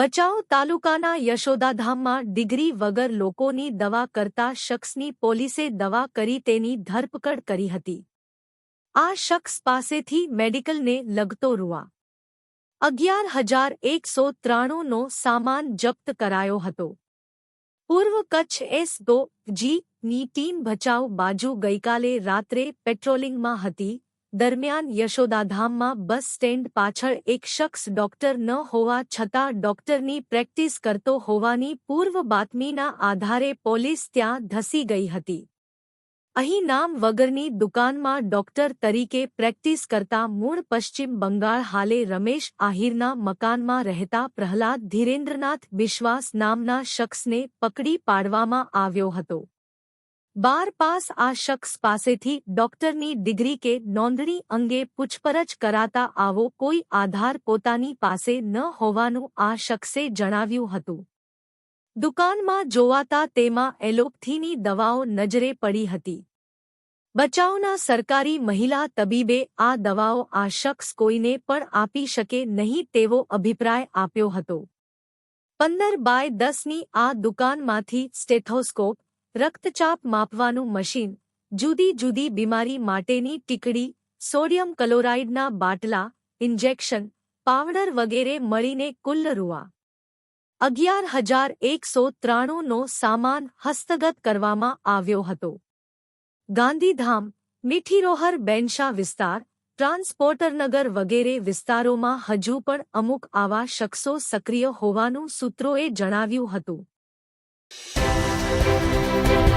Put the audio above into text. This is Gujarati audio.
ભચાઉ તાલુકાના યશોદાધામમાં ડિગ્રી વગર લોકોની દવા કરતા શખ્સની પોલીસે દવા કરી તેની ધરપકડ કરી હતી. આ શખ્સ પાસેથી મેડિકલને લગતો રૂઆ. અગિયાર હજાર એકસો ત્રાણુંનો સામાન જપ્ત કરાયો હતો. પૂર્વ કચ્છ એસ દો જી ની ટીમ ભચાઉ બાજુ ગઈકાલે રાત્રે પેટ્રોલિંગમાં હતી. દરમિયાન યશોદાધામમાં બસ સ્ટેન્ડ પાછળ એક શખ્સ ડોક્ટર ન હોવા છતાં ડોક્ટરની પ્રેક્ટિસ કરતો હોવાની પૂર્વ બાતમીના આધારે પોલીસ ત્યાં ધસી ગઈ હતી. અહીં નામ વગરની દુકાનમાં ડોક્ટર તરીકે પ્રેક્ટિસ કરતા મૂળ પશ્ચિમ બંગાળ હાલે રમેશ આહિરના મકાનમાં રહેતા પ્રહલાદ ધીરેન્દ્રનાથ બિશ્વાસ નામના શખ્સને પકડી પાડવામાં આવ્યો હતો. બાર પાસ આ શખ્સ પાસેથી ડોક્ટરની ડિગ્રી કે નોંધણી અંગે પૂછપરછ કરાતા આવો કોઈ આધાર પોતાની પાસે ન હોવાનું આ શખ્સે જણાવ્યું હતું. દુકાનમાં જોવાતા તેમાં એલોપથીની દવાઓ નજરે પડી હતી. બચાવના સરકારી મહિલા તબીબે આ દવાઓ આ શખ્સ કોઈને પણ આપી શકે નહીં તેવો અભિપ્રાય આપ્યો હતો. પંદર બાય દસની આ દુકાનમાંથી સ્ટેથોસ્કોપ રક્તચાપ માપવાનું મશીન જુદી જુદી બીમારી માટેની ટીકડી, સોડિયમ ક્લોરાઇડના બાટલા, ઇન્જેક્શન, પાવડર વગેરે મળીને કુલ રૂઆ અગિયાર હજાર એકસો ત્રાણુંનો સામાન હસ્તગત કરવામાં આવ્યો હતો. ગાંધીધામ, મીઠીરોહર બેનશા વિસ્તાર, ટ્રાન્સપોર્ટરનગર વગેરે વિસ્તારોમાં હજુ પણ અમુક આવા શખ્સો સક્રિય હોવાનું સૂત્રોએ જણાવ્યું હતું. thank you